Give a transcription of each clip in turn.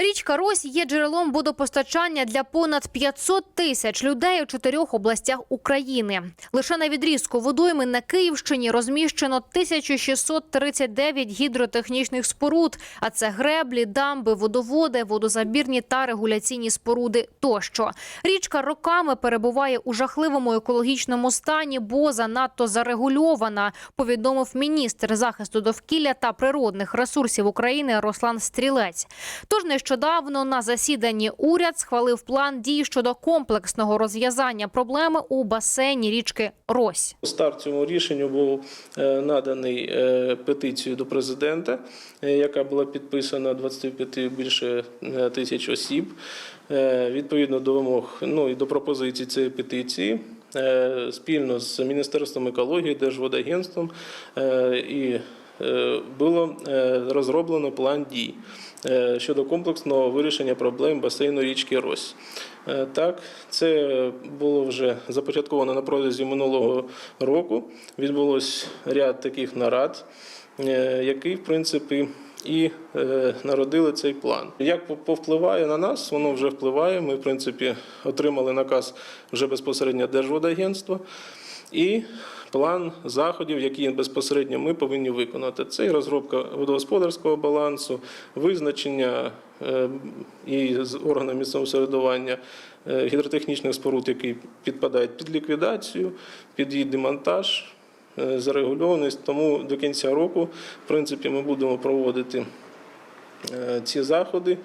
Річка Рось є джерелом водопостачання для понад 500 тисяч людей у чотирьох областях України. Лише на відрізку водойми на Київщині розміщено 1639 гідротехнічних споруд, а це греблі, дамби, водоводи, водозабірні та регуляційні споруди тощо. Річка роками перебуває у жахливому екологічному стані, бо занадто зарегульована, повідомив міністр захисту довкілля та природних ресурсів України Руслан Стрілець. Тож нещодавно на засіданні уряд схвалив план дій щодо комплексного розв'язання проблеми у басейні річки Рось. Старт цьому рішенню був е, наданий е, петицією до президента, е, яка була підписана 25 більше тисяч осіб. Відповідно до вимог ну і до пропозицій цієї петиції. Спільно з Міністерством екології, Держводагентством і було е, розроблено план дій е, щодо комплексного вирішення проблем басейну річки Рось. Е, Так, це було вже започатковано на протязі минулого року. Відбулось ряд таких нарад, е, які, в принципі, і е, народили цей план. Як повпливає на нас, воно вже впливає. Ми, в принципі, отримали наказ вже безпосередньо Держводагентства. І план заходів, які безпосередньо ми повинні виконати. Це і розробка водогосподарського балансу, визначення е, і з органами місцевого самоврядування е, гідротехнічних споруд, які підпадають під ліквідацію, під її демонтаж, е, зарегульованість. Тому до кінця року, в принципі, ми будемо проводити ці заходи.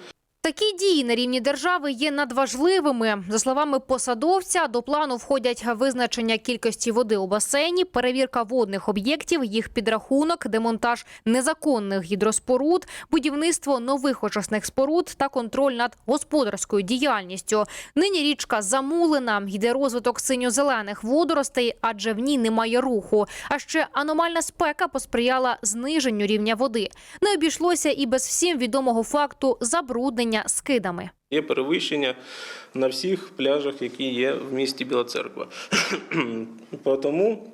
Такі дії на рівні держави є надважливими. За словами посадовця, до плану входять визначення кількості води у басейні, перевірка водних об'єктів, їх підрахунок, демонтаж незаконних гідроспоруд, будівництво нових очисних споруд та контроль над господарською діяльністю. Нині річка замулена, йде розвиток синьо-зелених водоростей, адже в ній немає руху. А ще аномальна спека посприяла зниженню рівня води. Не обійшлося і без всім відомого факту забруднення скидами. Є перевищення на всіх пляжах, які є в місті Біла Церква. Тому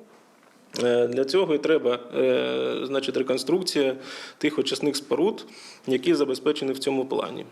е, для цього і треба е, значить, реконструкція тих очисних споруд, які забезпечені в цьому плані,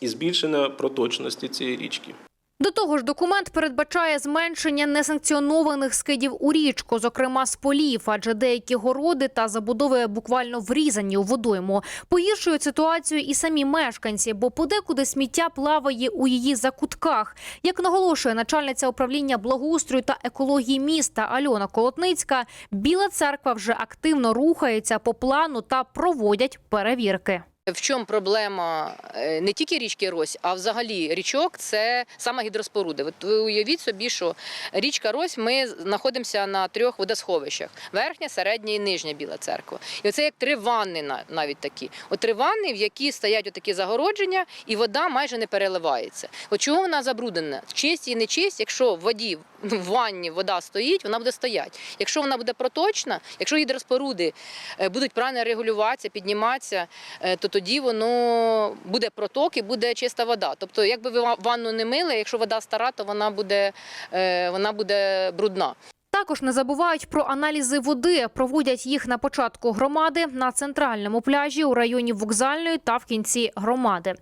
і збільшення проточності цієї річки. До того ж, документ передбачає зменшення несанкціонованих скидів у річку, зокрема з полів, адже деякі городи та забудови буквально врізані у водойму. Погіршують ситуацію і самі мешканці, бо подекуди сміття плаває у її закутках. Як наголошує начальниця управління благоустрою та екології міста Альона Колотницька, Біла церква вже активно рухається по плану та проводять перевірки. В чому проблема е, не тільки річки Рось, а взагалі річок це саме гідроспоруди. От ви уявіть собі, що річка Рось, ми знаходимося на трьох водосховищах: верхня, середня і нижня біла церква. І оце як три ванни на- навіть такі. От три ванни, в які стоять отакі загородження, і вода майже не переливається. От чого вона забруднена? Чисть і не чисть, якщо в воді в ванні вода стоїть, вона буде стояти. Якщо вона буде проточна, якщо гідроспоруди е, будуть правильно регулюватися, підніматися, е, то тоді воно буде проток і буде чиста вода. Тобто, якби ви ванну не мили, якщо вода стара, то вона буде, е, вона буде брудна. Також не забувають про аналізи води. Проводять їх на початку громади на центральному пляжі у районі вокзальної та в кінці громади.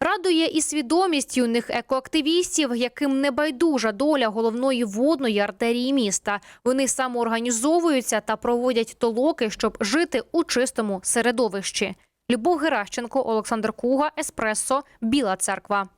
Радує і свідомість юних екоактивістів, яким не байдужа доля головної водної артерії міста. Вони самоорганізовуються та проводять толоки, щоб жити у чистому середовищі. Любов Геращенко, Олександр Куга, Еспресо, Біла Церква.